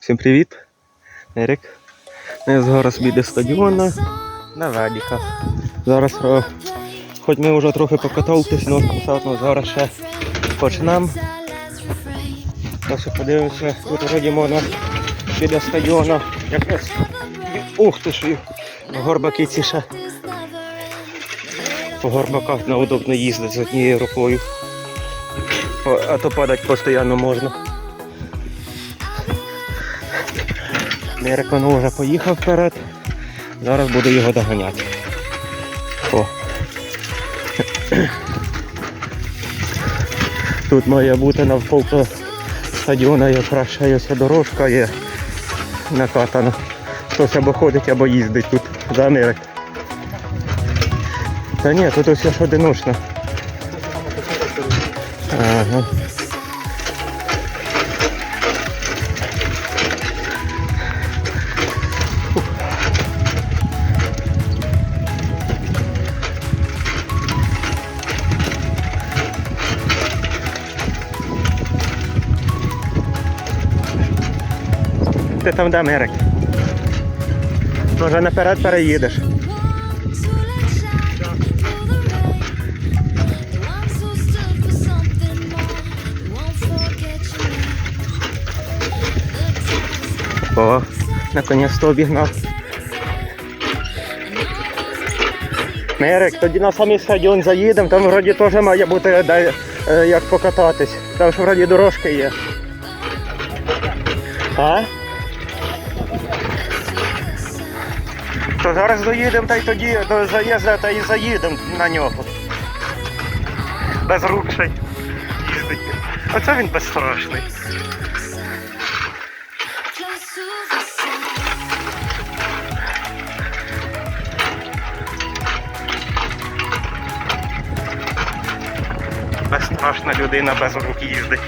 Всім привіт! Ерік. Ми зараз біля стадіону на великах. Зараз, е, хоч ми вже трохи покатались, але все одно зараз ще почнемо. Подивимося, тут вроді можна біля стадіону. Якраз. Ух ти ж! Горбаки ці ще. По горбаках неудобно їздити з однією рукою. А то падати постійно можна. Мерик воно вже поїхав вперед. Зараз буду його доганяти. О. Тут має бути навколо стадіона ще ось дорожка є накатана. Хтось або ходить, або їздить тут за Америк. Та ні, тут ось ж одиночно. Ага. Ти там де Америк? Може наперед переїдеш. О, наконец-то обігнав. Мерик, тоді на самий стадіон заїдемо, там вроді теж має бути де, е, як покататись. Там ж вроді дорожки є. А? То зараз доїдемо та й тоді до заїзду та й заїдемо на нього. Безручний їздить. Оце він безстрашний. Безстрашна людина без рук їздить.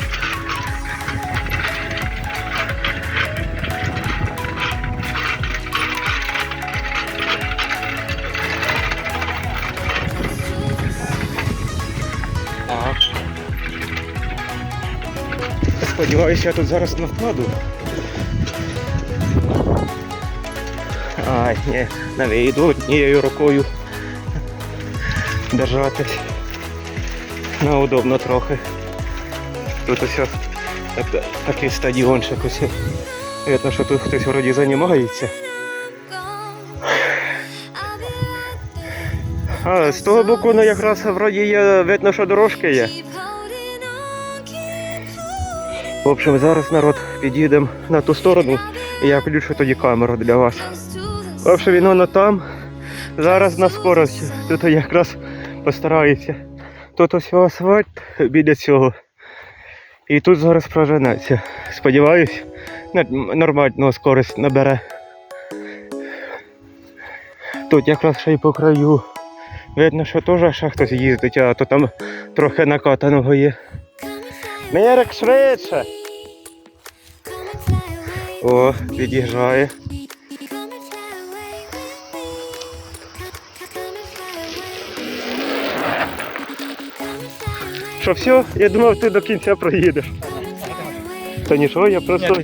Сподіваюся, я тут зараз не впаду. Ай, ні, не вийду однією рукою держатись. Неудобно трохи. Тут ось так, такий стадіончик ось. Видно, що тут хтось вроді займається. А з того боку, ну якраз вроді є, видно, що дорожки є. В общем, зараз народ під'їдемо на ту сторону і я включу тоді камеру для вас. В общем, він воно там. Зараз на скорость. Тут якраз постарається. Тут ось асфальт біля цього. І тут зараз проженеться. Сподіваюсь, нормально скорость набере. Тут якраз ще й по краю. Видно, що теж ще хтось їздить, а то там трохи накатаного є. Мерик швидше. О, під'їжджає. Що все? Я думав, ти до кінця проїдеш. Та нічого, я просто.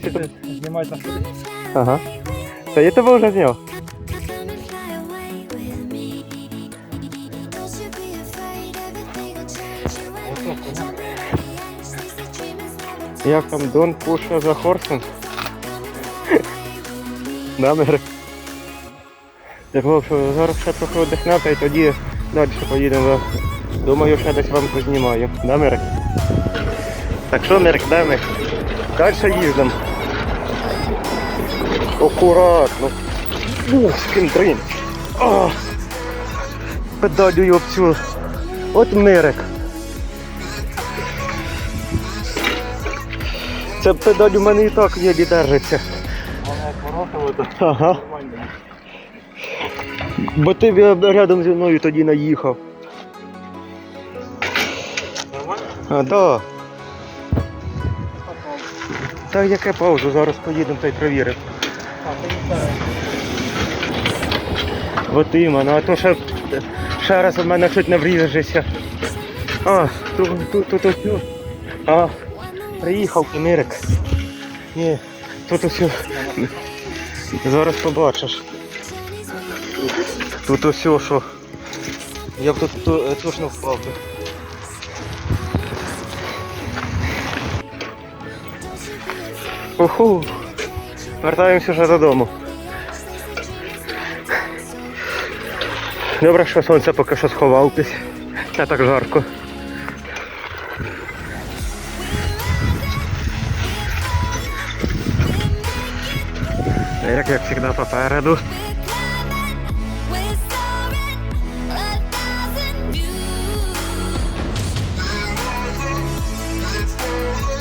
Знімають на. Ага. Та я тебе вже зняв. Як там Дон пуша за Хорсен? Намір. Я думав, що зараз ще трохи віддихнете і тоді далі поїдемо. Думаю, ще десь вам познімаю. Да? Так що, Мирик, де ми? Далі їздимо. Акуратно. Ух, скіндрин. Педалю об цю. От Мирик. Це педаль у мене і так єлі держиться. Ага. Бо ти б рядом зі мною тоді наїхав. А, да. Та яке паузу, зараз поїдемо та й ти. От іменно, а то ще, ще раз у мене чуть не вріжешся. А, тут, тут, тут, тут. А, приїхав Кемірик. Ні, тут усе. Зараз побачиш. Тут усе, що. Я б тут то- точно впав. би. Вертаємося вже додому. Добре, що сонце поки що сховалось. Не так жарко. Як як завжди попереду.